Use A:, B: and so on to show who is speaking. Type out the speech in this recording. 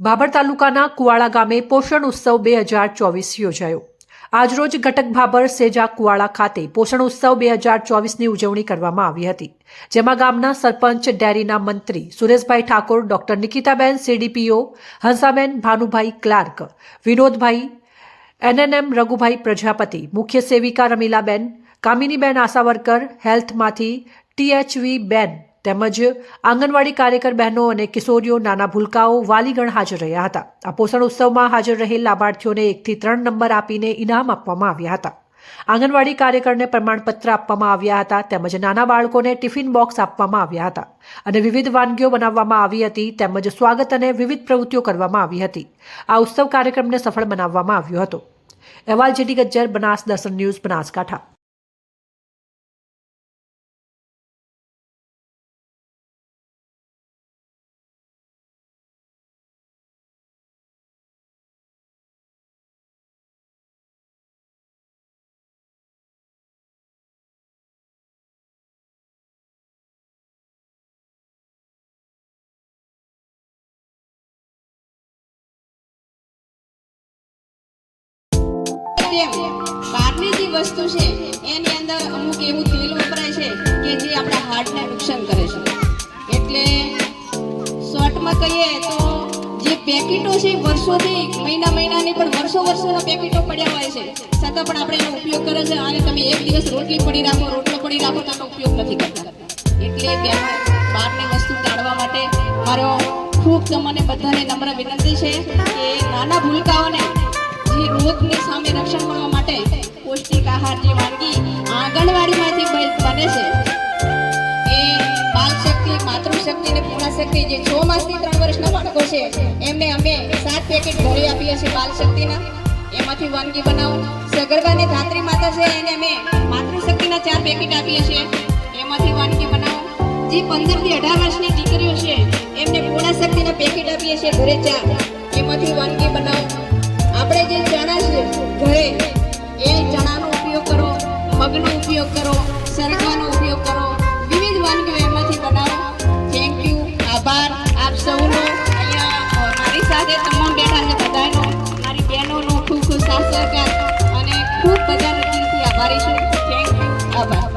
A: ભાભર તાલુકાના કુવાળા ગામે પોષણ ઉત્સવ બે હજાર ચોવીસ યોજાયો. આજરોજ ઘટક ભાભર સેજા કુવાળા ખાતે પોષણ ઉત્સવ બે હજાર ચોવીસની ઉજવણી કરવામાં આવી હતી, જેમાં ગામના સરપંચ, ડેરીના મંત્રી Sureshbhai Thakor, doctor Nikitaben, CDPO, Hansaben, Bhanubhai clerk, Vinodbhai, ANM, Raghubhai Prajapati, મુખ્ય સેવિકા રમીલાબેન, કામિનીબેન આશાવરકર, હેલ્થમાંથી ટીએચવી બેન તેમજ આંગણવાડી કાર્યકર બહેનો અને કિશોરીઓ નાના ભૂલકાઓ વાલીગણ હાજર રહ્યા હતા. આ પોષણ ઉત્સવમાં હાજર રહેલ લાભાર્થીઓને એકથી ત્રણ નંબર આપીને ઇનામ આપવામાં આવ્યા હતા. આંગણવાડી કાર્યકરને પ્રમાણપત્ર આપવામાં આવ્યા હતા તેમજ નાના બાળકોને ટિફિન બોક્સ આપવામાં આવ્યા હતા અને વિવિધ વાનગીઓ બનાવવામાં આવી હતી તેમજ સ્વાગત અને વિવિધ પ્રવૃત્તિઓ કરવામાં આવી હતી. આ ઉત્સવ કાર્યક્રમને સફળ બનાવવામાં આવ્યો હતો. અહેવાલ જેટી ગજ્જર, બનાસ દર્શન ન્યૂઝ, બનાસકાંઠા.
B: તેમ બહારની જે વસ્તુ છે, એની અંદર અમુક એવું તેલ વપરાય છે કે જે આપણા હાર્ટને નુકસાન કરે છે. એટલે શોર્ટમાં કહીએ તો જે પેકેટો છે, વર્ષોથી, મહિના મહિનાની પણ વર્ષો વર્ષોના પેકેટો પડ્યા હોય છે. છતાં પણ આપણે એનો ઉપયોગ કરે છે અને તમે એક દિવસ રોટલી પડી રાખો, રોટલો પડી રાખો તો આનો ઉપયોગ નથી કરતા. એટલે બહારની વસ્તુ ટાળવા માટે મારો ખૂબ તમને બધાને નમ્ર વિનંતી છે કે નાના ભૂલકાઓને જે રોગની સામે રક્ષણ કરવા માટે પૌષ્ટિક આહાર જે વાનગી આંગણવાડીમાંથી બને છે. એ બાલ શક્તિ માતૃશક્તિ અને પૂર્ણાશક્તિ જે છ માસથી ત્રણ વર્ષના બાળકો છે, એમને અમે સાત પેકેટ ઘરે આપીએ છીએ બાલ શક્તિના એમાંથી વાનગી બનાવો. સગર્ભા અને ધાત્રી માતા છે, એને અમે માતૃશક્તિના ચાર પેકેટ આપીએ છીએ. એમાંથી વાનગી બનાવો. જે પંદરથી અઢાર વર્ષની દીકરીઓ છે, એમને પૂર્ણાશક્તિના પેકેટ આપીએ છીએ ઘરે ચાર. એમાંથી વાનગી બનાવો. આપણે જે ચણા છે ઘરે, એ ચણાનો ઉપયોગ કરો, મગનો ઉપયોગ કરો સરકાનો ઉપયોગ કરો. વિવિધ વાનગીઓ એમાંથી બનાવો. થેન્ક યુ આભાર. આપ સૌનો અહીંયા મારી સાથે તમામ બેઠા છે બધાનો. મારી બહેનોનો ખૂબ ખૂબ સાથ સહકાર અને ખૂબ બધા આભારી છું. થેન્ક યુ આભાર.